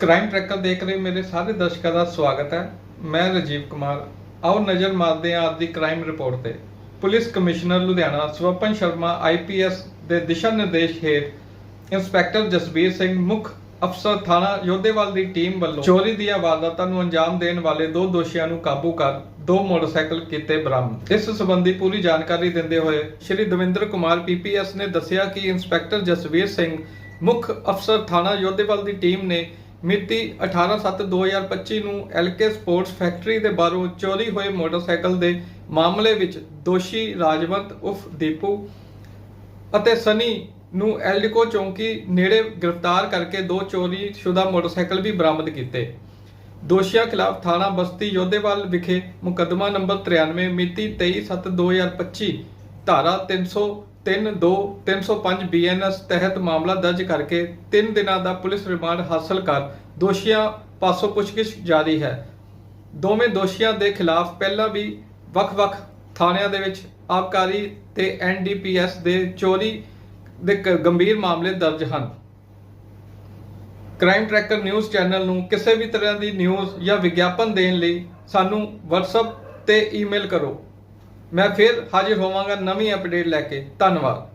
Crime tracker ਦੇਖ ਰਹੇ ਮੇਰੇ ਸਾਰੇ ਦਰਸ਼ਕਾਂ ਦਾ ਸਵਾਗਤ ਹੈ। ਮੈਂ ਰਾਜੀਵ ਕੁਮਾਰ। ਆਓ ਨਜ਼ਰ ਮਾਰਦੇ ਹਾਂ ਅੱਜ ਦੀ ਕ੍ਰਾਈਮ ਰਿਪੋਰਟ ਤੇ। Police commissioner Ludhiana Swapan Sharma IPS ਦੇ ਦਿਸ਼ਾ ਨਿਰਦੇਸ਼ ਹੇਠ ਇੰਸਪੈਕਟਰ ਜਸਬੀਰ ਸਿੰਘ ਮੁੱਖ ਅਫਸਰ ਥਾਣਾ ਯੋਧੇਵਾਲ ਦੀ ਟੀਮ ਵੱਲੋਂ ਚੋਰੀ ਦੀਆਂ ਵਾਰਦਾਤਾਂ ਨੂੰ ਅੰਜਾਮ ਦੇਣ ਵਾਲੇ ਦੋ ਦੋਸ਼ੀਆਂ ਨੂੰ ਕਾਬੂ ਕਰ ਦੋ ਮੋਟਰਸਾਈਕਲ ਕੀਤੇ ਬਰਾਮਦ। ਇਸ ਸੰਬੰਧੀ ਪੂਰੀ ਜਾਣਕਾਰੀ ਦਿੰਦੇ ਹੋਏ ਸ਼੍ਰੀ ਦਵਿੰਦਰ ਕੁਮਾਰ ਪੀਪੀਐਸ ਨੇ ਦੱਸਿਆ ਕਿ ਇੰਸਪੈਕਟਰ ਜਸਵੀਰ ਸਿੰਘ ਮੁੱਖ ਅਫਸਰ ਥਾਣਾ ਯੋਧੇਵਾਲ ਦੀ ਟੀਮ ਨੇ ਮਿਤੀ 18/7/2025 ਨੂੰ ਐਲਕੇ ਸਪੋਰਟਸ ਫੈਕਟਰੀ ਦੇ ਬਾਹਰੋਂ ਚੋਰੀ ਹੋਏ ਮੋਟਰਸਾਈਕਲ ਦੇ ਮਾਮਲੇ ਵਿੱਚ ਦੋਸ਼ੀ ਰਾਜਵੰਤ ਉਫ ਦੀਪੂ ਅਤੇ ਸਨੀ ਨੂੰ ਐਲਡਿਕੋ ਚੌਂਕੀ ਨੇੜੇ ਗ੍ਰਿਫਤਾਰ ਕਰਕੇ ਦੋ ਚੋਰੀ ਸ਼ੁਦਾ ਮੋਟਰਸਾਈਕਲ ਵੀ ਬਰਾਮਦ ਕੀਤੇ। ਦੋਸ਼ੀਆਂ ਖਿਲਾਫ ਥਾਣਾ ਬਸਤੀ ਯੋਧੇਵਾਲ ਵਿਖੇ ਮੁਕੱਦਮਾ ਨੰਬਰ 93 ਮਿਤੀ 23/7/2025 ਧਾਰਾ 303 2 305 ਬੀਐਨਐਸ ਤਹਿਤ ਮਾਮਲਾ ਦਰਜ ਕਰਕੇ 3 ਦਿਨਾਂ ਦਾ ਪੁਲਿਸ ਰਿਮਾਂਡ ਹਾਸਲ ਕਰ ਦੋਸ਼ੀਆਂ ਪਾਸੋਂ ਪੁੱਛਗਿੱਛ ਜਾਰੀ ਹੈ। ਦੋਵੇਂ ਦੋਸ਼ੀਆਂ ਦੇ ਖਿਲਾਫ ਪਹਿਲਾਂ ਵੀ ਵੱਖ-ਵੱਖ ਥਾਣਿਆਂ ਦੇ ਵਿੱਚ ਆਬਕਾਰੀ ਤੇ ਐਨਡੀਪੀਐਸ ਦੇ ਚੋਰੀ ਦੇ ਗੰਭੀਰ ਮਾਮਲੇ ਦਰਜ ਹਨ। ਕ੍ਰਾਈਮ ਟਰੈਕਰ ਨਿਊਜ਼ ਚੈਨਲ ਨੂੰ ਕਿਸੇ ਵੀ ਤਰ੍ਹਾਂ ਦੀ ਨਿਊਜ਼ ਜਾਂ ਵਿਗਿਆਪਨ ਦੇਣ ਲਈ ਸਾਨੂੰ WhatsApp ਤੇ ਈਮੇਲ ਕਰੋ। ਮੈਂ ਫਿਰ ਹਾਜ਼ਰ ਹੋਵਾਂਗਾ ਨਵੀਂ ਅਪਡੇਟ ਲੈ ਕੇ। ਧੰਨਵਾਦ।